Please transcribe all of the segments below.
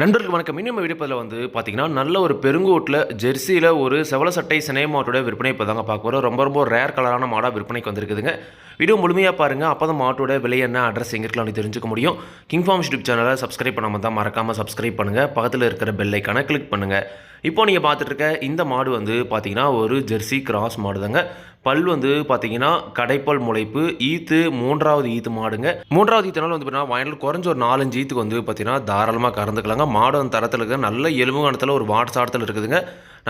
நண்பர்கள் வணக்கம். இன்னும் விடுப்பதில் வந்து பார்த்தீங்கன்னா நல்ல ஒரு பெருங்கோட்டில் ஜெர்சியில் ஒரு செவல சட்டை சினை மாட்டோட விற்பனை இப்போ தாங்க பார்க்க போகிறோம் ரொம்ப ரொம்ப ரேர் கலரான மாடாக விற்பனைக்கு வந்திருக்குதுங்க. வீடியோ முழுமையாக பாருங்கள் அப்போ தான் மாட்டோட விலை என்ன அட்ரஸ் எங்கே இருக்கலாம் தெரிஞ்சுக்க முடியும். கிங் ஃபார்ம் யூடியூப் சேனலை சப்ஸ்கிரைப் பண்ணாமல் தான் மறக்காமல் சப்ஸ்கிரைப் பண்ணுங்கள் பக்கத்தில் இருக்கிற பெல்லைக்கான கிளிக் பண்ணுங்கள் இப்போ நீங்கள் பார்த்துட்ருக்க இந்த மாடு வந்து பார்த்தீங்கன்னா ஒரு ஜெர்சி கிராஸ் மாடு தாங்க பல் வந்து பார்த்தீங்கன்னா கடைப்பல் முளைப்பு ஈத்து மூன்றாவது ஈத்து மாடுங்க. மூன்றாவது ஈத்துனால வந்து பார்த்தீங்கன்னா வயலில் குறைஞ்ச ஒரு நாலஞ்சு ஈத்துக்கு வந்து பார்த்தீங்கன்னா தாராளமாக கறந்துக்கலாங்க. மாடு அந்த தரத்தில் இருக்குது நல்ல எலும்புகானத்தில் ஒரு வாட் சாட்டத்தில் இருக்குதுங்க.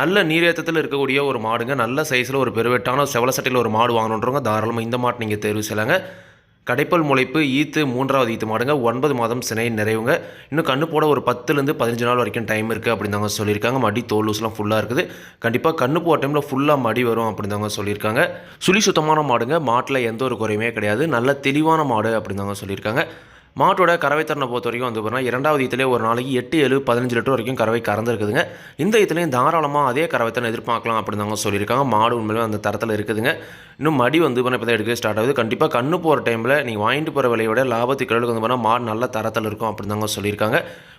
நல்ல நீரேற்றத்தில் இருக்கக்கூடிய ஒரு மாடுங்க. நல்ல சைஸில் ஒரு பெருவெட்டான செவல சட்டையில் ஒரு மாடு வாங்கணுன்றவங்க தாராளமாக இந்த மாட்டை நீங்கள் தேர்வு செய்யலாங்க. கடைப்பல் முளைப்பு ஈத்து மூன்றாவது ஈத்து மாடுங்க. ஒன்பது மாதம் சினை நிறைவுங்க. இன்னும் கண்ணு போட ஒரு பத்துலேருந்து பதினஞ்சு நாள் வரைக்கும் டைம் இருக்குது அப்படின்னு தாங்க சொல்லியிருக்காங்க. மடி தோல் லூஸ்லாம் ஃபுல்லாக இருக்குது. கண்டிப்பாக கண்ணு போகிற டைமில் ஃபுல்லாக மடி வரும் அப்படின்னு தாங்க சொல்லியிருக்காங்க. சுழி சுத்தமான மாடுங்க. மாட்டில் எந்த ஒரு குறையுமே கிடையாது. நல்ல தெளிவான மாடு அப்படின்னு தாங்க சொல்லியிருக்காங்க. மாட்டோட கறவை திறனை பொறுத்த வரைக்கும் வந்து பார்த்தீங்கன்னா இரண்டாவது ஈத்திலே ஒரு நாளைக்கு எட்டு ஏழு பதினஞ்சு லிட்டர் வரைக்கும் கறவை கறந்துருக்குதுங்க. இந்த ஈத்துலேயும் தாராளமாக அதே கறவை திறனை எதிர்பார்க்கலாம் அப்படின்னு தாங்க சொல்லியிருக்காங்க. மாடு உண்மையிலே அந்த தரத்தில் இருக்குதுங்க. இன்னும் மடி வந்து இப்போ தான் எடுக்க ஸ்டார்ட் ஆகுது. கண்டிப்பாக கண்ணு போகிற டைமில் நீங்கள் வாங்கிட்டு போகிற விலையோட லாபத்துக்கு கடலுக்கு வந்து பார்த்தீங்கன்னா மாடு நல்ல தரத்தில் இருக்கும் அப்படின்னு தாங்க சொல்லியிருக்காங்க.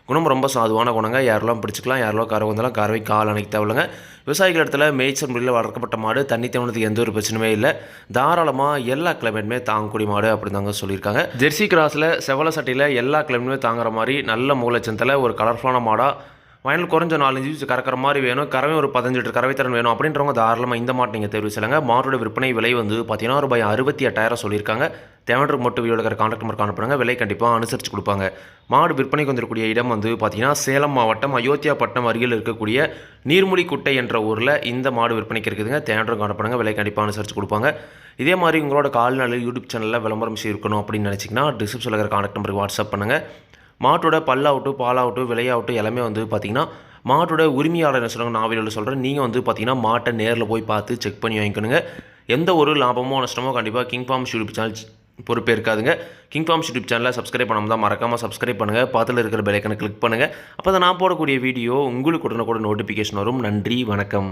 குணம் ரொம்ப சாதுவான குணங்க. யாரெல்லாம் பிடிச்சிக்கலாம் யாரெல்லாம் கறவை வந்தாலும் கறவை கால் அணைக்க தேவையில்லைங்க. விவசாயிகள் இடத்துல மேய்ச்சல் முறையில் வளர்க்கப்பட்ட மாடு தண்ணி தேவனத்துக்கு எந்த ஒரு பிரச்சனையுமே இல்லை. தாராளமாக எல்லா கிளைமேட்டுமே தாங்கக்கூடிய மாடு அப்படின்னு தாங்க சொல்லியிருக்காங்க. ஜெர்சி கிராஸில் செவல சட்டையில் எல்லா கிளைமேட்டுமே தாங்குற மாதிரி நல்ல மூலச்சந்தில் ஒரு கலர்ஃபுல்லான மாடாக வயல் குறைஞ்ச நாலஞ்சு இன்ச்சு கறக்கிற மாதிரி வேணும். கறவை ஒரு பதினஞ்சு லிட்டர் கறவை திறன் வேணும் அப்படின்றவங்க தாராளமாக இந்த மாட்டு நீங்கள் தேர்வு செய்யலாங்க. மாட்டோட விற்பனை விலை வந்து பார்த்தீங்கன்னா ரூபாய் அறுபத்தி எட்டாயிரம் சொல்லியிருக்காங்க. தேவண்டர் மட்டும் வீடியோ இருக்கிற கான்டாக்ட் நம்பர் காணப்படுங்க. விலை கண்டிப்பாக அனுசரித்து கொடுப்பாங்க. மாடு விற்பனைக்கு வந்திருக்கூடிய இடம் வந்து பார்த்தீங்கன்னா சேலம் மாவட்டம் அயோத்தியாப்பட்டினம் அருகில் இருக்கக்கூடிய நீர்முடி குட்டை என்ற ஊரில் இந்த மாடு விற்பனைக்கு இருக்குதுங்க. தேவண்டர் காணப்படுங்க. விலை கண்டிப்பாக அனுசரித்து கொடுப்பாங்க. இதே மாதிரி உங்களோட கால்நடை யூடியூப் சேனலில் விளம்பரம் செய்யணும் அப்படின்னு நினச்சிங்கன்னா டிஸ்கிரிப்ஷனில் இருக்கிற கான்டாக்ட் நம்பருக்கு வாட்ஸ்அப் பண்ணுங்கள் மாட்டோட பல்லாகட்டும் பாலாகட்டும் விலையாகட்டும் எல்லாமே வந்து பார்த்திங்கன்னா மாட்டோட உரிமையாளர் என்ன சொல்கிறாங்க நான் வீடியோவில் சொல்கிறேன் நீங்கள் வந்து பார்த்திங்கன்னா மாட்டை நேரில் போய் பார்த்து செக் பண்ணி வாங்கிக்கணுங்க. எந்த ஒரு லாபமோ நஷ்டமோ கண்டிப்பாக கிங் ஃபார்ம் யூடியூப் சேனல் பொறுப்பே இருக்காதுங்க கிங் ஃபார்ம்ஸ் யூடியூப் சேனலை சப்ஸ்கிரைப் பண்ணாமல் தான் மறக்காமல் சப்ஸ்கிரைப் பண்ணுங்கள் பார்த்துல இருக்கிற பெலைக்கனை கிளிக் பண்ணுங்கள் அப்போ தான் நான் போடக்கூடிய வீடியோ உங்களுக்கு உடனே கூட நோட்டிஃபிகேஷன் வரும். நன்றி வணக்கம்.